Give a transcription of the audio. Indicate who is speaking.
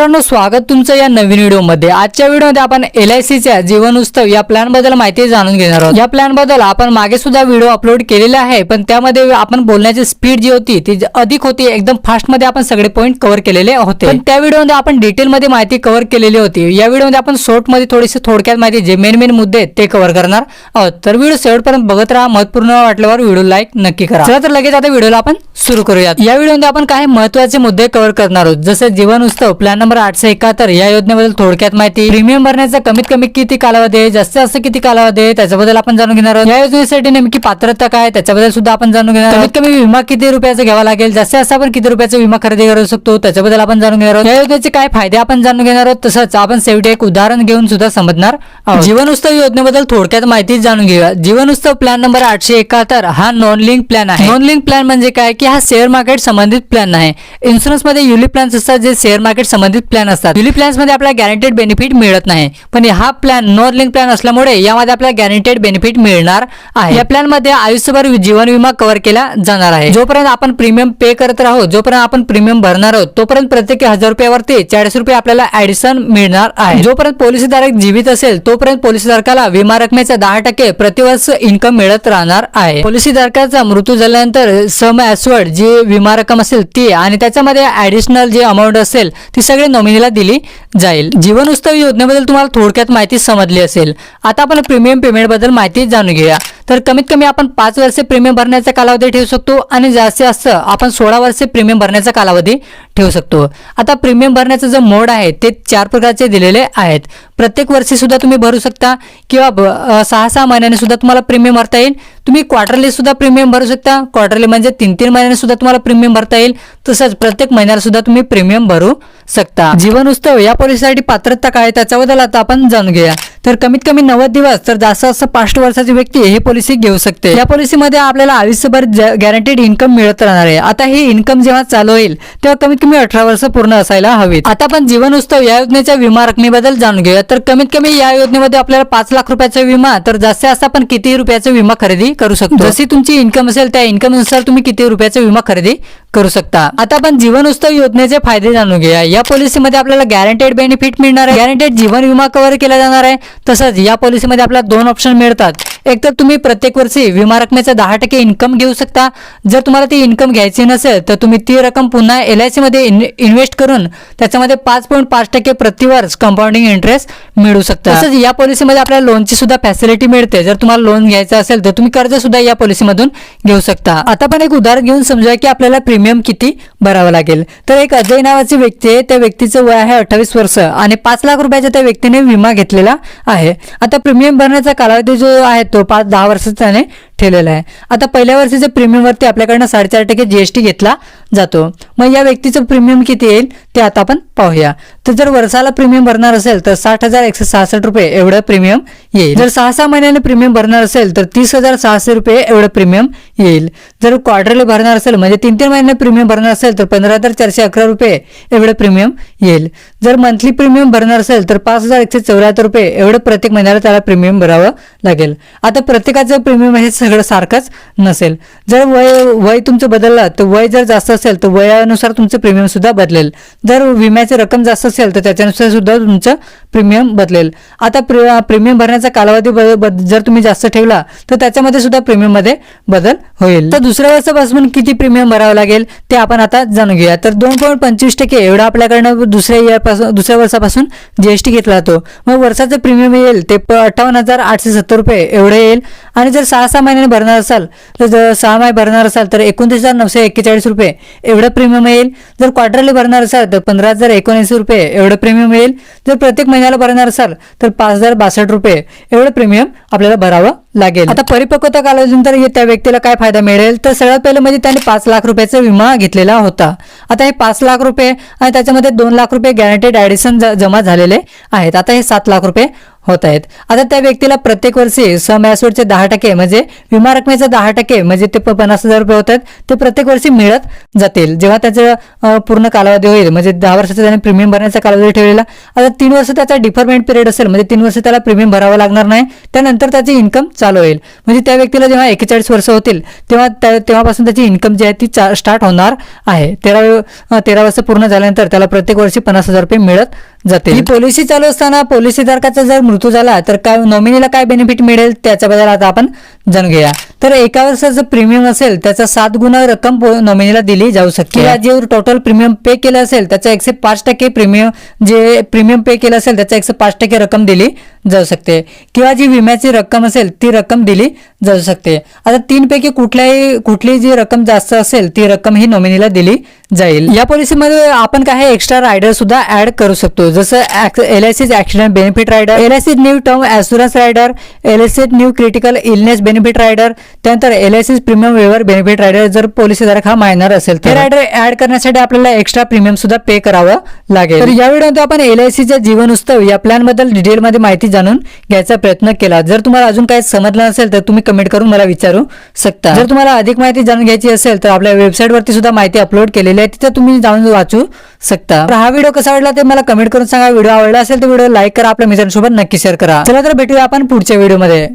Speaker 1: मित्रांनो स्वागत तुमचं या नवीन व्हिडिओमध्ये. आजच्या व्हिडिओमध्ये आपण एल आय सीच्या जीवन उत्सव या प्लॅनबद्दल माहिती जाणून घेणार आहोत. या प्लॅनबद्दल आपण मागे सुद्धा व्हिडिओ अपलोड केलेला आहे पण त्यामध्ये आपण बोलण्याची स्पीड जी होती ती अधिक होती एकदम फास्टमध्ये आपण सगळे पॉईंट कव्हर केलेले होते. पण त्या व्हिडिओमध्ये आपण डिटेलमध्ये माहिती कव्हर केलेली होती. या व्हिडिओमध्ये आपण शॉर्टमध्ये थोडीशी थोडक्यात माहिती जे मेन मेन मुद्दे आहेत ते कव्हर करणार आहोत. तर व्हिडिओ शेवटपर्यंत बघत राहा महत्त्वपूर्ण वाटल्यावर व्हिडिओ लाईक नक्की करा. चला तर लगेच आता व्हिडिओला आपण सुरू करूयात. या व्हिडिओमध्ये आपण काही महत्त्वाचे मुद्दे कव्हर करणार आहोत. जसे जीवन उत्सव प्लॅन नंबर आठशे एकाहत्तर. या योजनेबद्दल थोडक्यात माहिती. प्रीमियम भरण्याचा कमीत कमी किती कालावधी आहे? जास्त जास्त किती कालावधी आहे? त्याच्याबद्दल आपण जाणून घेणार आहोत. या योजनेसाठी नेमकी पात्रता काय त्याच्याबद्दल सुद्धा आपण जाणून घेणार आहोत. कमीत कमी विमा किती रुपयाचा घ्यावा लागेल? जास्त जास्त आपण किती रुपयाचा विमा खरेदी करू शकतो? त्याच्याबद्दल आपण जाणून घेणार आहोत. या योजनेचे काय फायदे आपण जाणून घेणार आहोत? तसंच आपण शेवटी एक उदाहरण घेऊन सुद्धा समजणार आहोत. जीवन उत्सव योजनेबद्दल थोडक्यात माहिती जाणून घेऊया. जीवन उत्सव प्लॅन नंबर आठशे एकाहत्तर हा नॉन लिंक प्लॅन आहे. नॉन लिंक प्लॅन म्हणजे काय? की हा शेअर मार्केट संबंधित प्लॅन आहे. इन्शुरन्समध्ये युली प्लॅन्स असतात जे शेअर मार्केट संबंधित प्लॅन असतात. युली प्लॅन्समध्ये आपल्याला गॅरंटेड बेनिफिट मिळत नाही. पण हा प्लॅन नॉन लिंक प्लॅन असल्यामुळे यामध्ये आपल्याला गॅरंटेड बेनिफिट मिळणार आहे. या प्लॅनमध्ये आयुष्यभर जीवन विमा कव्हर केला जाणार आहे. जोपर्यंत आपण प्रीमियम पे करत राहू जोपर्यंत आपण प्रीमियम भरणार आहोत तोपर्यंत प्रत्येकी हजार रुपयावरती चाळीस रुपये आपल्याला ऍडिशन मिळणार आहे. जोपर्यंत पॉलिसीधारक जीवित असेल तोपर्यंत पॉलिसीधारकाला विमा रकमेचा दहा टक्के प्रतिवर्ष इन्कम मिळत राहणार आहे. पॉलिसीधारकाचा मृत्यू झाल्यानंतर सम जी विमा रक्कम असेल ती आणि त्याच्यामध्ये ऍडिशनल जी अमाऊंट असेल ती सगळी नॉमिनीला दिली जाईल. जीवन उत्सव योजनेबद्दल तुम्हाला थोडक्यात माहिती समजली असेल. आता आपण प्रीमियम पेमेंटबद्दल माहिती जाणून घेऊया. तर कमीत कमी आपण पाच वर्षे प्रीमियम भरण्याचा कालावधी ठेवू शकतो आणि जास्तीत जास्त आपण सोळा वर्षे प्रीमियम भरण्याचा कालावधी ठेवू शकतो. आता प्रीमियम भरण्याचं जो मोड आहे ते चार प्रकारचे दिलेले आहेत. प्रत्येक वर्षी सुद्धा तुम्ही भरू शकता किंवा ब- सहा सहा महिन्याने सुद्धा तुम्हाला प्रीमियम भरता येईल. तुम्ही क्वार्टरली सुद्धा प्रीमियम भरू शकता. क्वार्टरली म्हणजे तीन तीन महिन्याने सुद्धा तुम्हाला प्रीमियम भरता येईल. तसंच प्रत्येक महिन्याला सुद्धा तुम्ही प्रीमियम भरू शकता. जीवन उत्सव या पॉलिसीसाठी पात्रता काय आहे त्याच्याबद्दल आता आपण जाणून घेऊया. तर कमीत कमी नव्वद दिवस तर जास्त जास्त पाच वर्षाची व्यक्ती ही पॉलिसी घेऊ शकते. या पॉलिसीमध्ये आपल्याला आयुष्यभर गॅरंटेड इन्कम मिळत राहणार आहे. आता ही इन्कम जेव्हा चालू होईल तेव्हा कमीत कमी अठरा वर्ष पूर्ण असायला हवीत. आता आपण जीवन उत्सव या योजनेच्या विमा रकमेबद्दल जाणून घेऊया. तर कमीत कमी या योजनेमध्ये आपल्याला पाच लाख रुपयाचा विमा तर जास्तीत जास्त आपण किती रुपयाचा विमा खरेदी करू शकतो? जशी तुमची इन्कम असेल त्या इन्कमनुसार तुम्ही किती रुपयाचा विमा खरेदी करू शकता? आता आपण जीवन उत्सव योजनेचे फायदे जाणून घेऊया. या पॉलिसीमध्ये आपल्याला गॅरंटेड बेनिफिट मिळणार आहे. गॅरंटेड जीवन विमा कव्हर केला जाणार आहे. तसंच या पॉलिसीमध्ये आपल्याला दोन ऑप्शन मिळतात. एक तर तुम्ही प्रत्येक वर्षी विमा रकमेचा दहा टक्के इन्कम घेऊ शकता. जर तुम्हाला ती इन्कम घ्यायची नसेल तर तुम्ही ती रक्कम पुन्हा एल आयमध्ये इन्व्हेस्ट करून त्याच्यामध्ये पाच पॉईंट पाच टक्के प्रतिवर्ष कंपाऊंडिंग इंटरेस्ट मिळू शकता तसंच या पॉलिसीमध्ये आपल्याला लोनची सुद्धा फॅसिलिटी मिळते. जर तुम्हाला लोन घ्यायचं असेल तर तुम्ही कर्ज सुद्धा या पॉलिसीमधून घेऊ शकता. आता पण एक उदाहरण घेऊन समजूया की आपल्याला प्रीमियम किती भरावं लागेल. तर एक अजय नावाची व्यक्ती आहे. त्या व्यक्तीचं वय आहे अठ्ठावीस वर्ष आणि पाच लाख रुपयाच्या त्या व्यक्तीने विमा घेतलेला आहे. आता प्रीमियम भरण्याचा कालावधी जो आहे तो पाच दहा वर्षाचा आहे. ठेवलेला आहे. आता पहिल्या वर्षीच्या प्रीमियमवरती आपल्याकडनं साडेचार टक्के जीएसटी घेतला जातो. मग या व्यक्तीचं प्रीमियम किती येईल ते आता आपण पाहूया. तर जर वर्षाला प्रीमियम भरणार असेल तर साठ हजार एकशे सहासष्ट रुपये एवढं प्रीमियम येईल. जर सहा सहा महिन्याने प्रीमियम भरणार असेल तर तीस हजार सहाशे रुपये एवढं प्रीमियम येईल. जर क्वार्टरली भरणार असेल म्हणजे तीन तीन महिन्याने प्रीमियम भरणार असेल तर पंधरा हजार चारशे अकरा रुपये एवढं प्रीमियम येईल. जर मंथली प्रीमियम भरणार असेल तर पाच हजार एकशे चौऱ्याहत्तर रुपये एवढं प्रत्येक महिन्याला त्याला प्रीमियम भरावं लागेल. आता प्रत्येकाचं प्रीमियम हे सगळं सारखंच नसेल. जर वय वय तुमचं बदललं तर वय जर जास्त असेल तर वयानुसार तुमचं प्रीमियम सुद्धा बदलेल. जर विम्याची रक्कम जास्त असेल तर त्याच्यानुसार सुद्धा तुमचं प्रीमियम बदलेल. आता प्रीमियम भरण्याचा कालावधी जर तुम्ही जास्त ठेवला तर त्याच्यामध्ये सुद्धा प्रीमियममध्ये बदल होईल. तर दुसऱ्या वर्षापासून किती प्रीमियम भरावं लागेल ते आपण आता जाणून घेऊया. तर दोन पॉईंट पंचवीस टक्के एवढा आपल्याकडनं दुसऱ्या इयरपासून दुसऱ्या वर्षापासून जीएसटी घेतला जातो. मग वर्षाचं प्रीमियम येईल ते अठ्ठावन्न हजार आठशे सत्तर रुपये एवढे येईल. आणि जर सहा सहा महिन्याने भरणार असाल तर जर सहा महिने भरणार असाल तर एकोणतीस हजार नऊशे एक्केचाळीस रुपये एवढं प्रीमियम येईल. जर क्वार्टरली भरणार असाल तर पंधरा हजार एकोणऐंशी रुपये एवढं प्रीमियम येईल. जर प्रत्येक महिन्याला भरणार असाल तर पाच हजार बासष्ट रुपये एवढं प्रीमियम आपल्याला भरावं लागेल. आता परिपक्वता कालावधीनंतर त्या व्यक्तीला काय फायदा मिळेल? तर सगळ्यात पहिलं म्हणजे त्याने पाच लाख रुपयाचा विमा घेतलेला होता. आता हे पाच लाख रुपये आणि त्याच्यामध्ये दोन लाख रुपये गॅरंटेड ॲडिसन जमा झालेले आहेत. आता हे सात लाख रुपये होत आहेत आता त्या व्यक्तीला प्रत्येक वर्षी सम ॲसोडचे दहा टक्के म्हणजे विमा रकमेचे दहा टक्के म्हणजे ते पन्नास हजार रुपये होत आहेत ते प्रत्येक वर्षी मिळत जातील. जेव्हा त्याचं पूर्ण कालावधी होईल म्हणजे दहा वर्षाचा त्याने प्रीमियम भरण्याचा कालावधी ठेवलेला आता तीन वर्ष त्याचा डिफरमेंट पिरियड असेल म्हणजे तीन वर्ष त्याला प्रीमियम भरावं लागणार नाही त्यानंतर त्याची इन्कम चालू होईल. म्हणजे त्या व्यक्तीला जेव्हा एकेचाळीस वर्ष होतील तेव्हा त्या- तेव्हापासून त्याची इन्कम जी आहे ती स्टार्ट होणार आहे. तेरा तेरा वर्ष पूर्ण झाल्यानंतर त्याला प्रत्येक वर्षी पन्नास हजार रुपये मिळत जाते ही पॉलिसी चालू असताना पॉलिसी धारकाचा जर मृत्यू झाला तर काय नॉमिनीला काय बेनिफिट मिळेल त्याच्याबद्दल आता आपण जाणून घेऊया. तर एका वर्षाचं प्रीमियम असेल त्याचा सात गुणा रक्कम नॉमिनीला दिली जाऊ शकते. किंवा जे टोटल प्रीमियम पे केलं असेल त्याचा एकशे पाच टक्के प्रीमियम जे प्रीमियम पे केलं असेल त्याचा एकशे पाच टक्के रक्कम दिली जाऊ शकते. किंवा जी विम्याची रक्कम असेल ती रक्कम दिली जाऊ शकते. आता तीन पैकी कुठल्याही कुठली जी रक्कम जास्त असेल ती रक्कम ही नॉमिनीला दिली जाईल. या पॉलिसीमध्ये आपण काही एक्स्ट्रा रायडर सुद्धा ऍड करू शकतो. जसं L I C accident benefit rider L I C new term assurance rider L I C new critical illness benefit rider त्यानंतर L I C premium waiver benefit rider जर पॉलिसीधारक हा minor असेल तर. रायडर ऍड करण्यासाठी आपल्याला extra premium सुद्धा पे करावं लागेल. तर या व्हिडिओमध्ये आपण एल आय सीच्या जीवन उत्सव या प्लॅनबद्दल डिटेलमध्ये माहिती जाणून घ्यायचा प्रयत्न केला. जर तुम्हाला अजून काही समजलं नसेल तर तुम्ही कमेंट करून मला विचारू शकता. जर तुम्हाला अधिक माहिती जाणून घ्यायची असेल तर आपल्या वेबसाईट वरती सुद्धा माहिती अपलोड केलेली आहे तिथे तुम्ही जाऊन वाचू शकता. तर हा व्हिडिओ कसा वाटला ते मला कमेंट करून सांगा. व्हिडिओ आवडला असेल तर व्हिडिओ लाईक करा आपल्या मित्रांसोबत नक्की शेअर करा. चला तर भेटूया आपण पुढच्या व्हिडिओमध्ये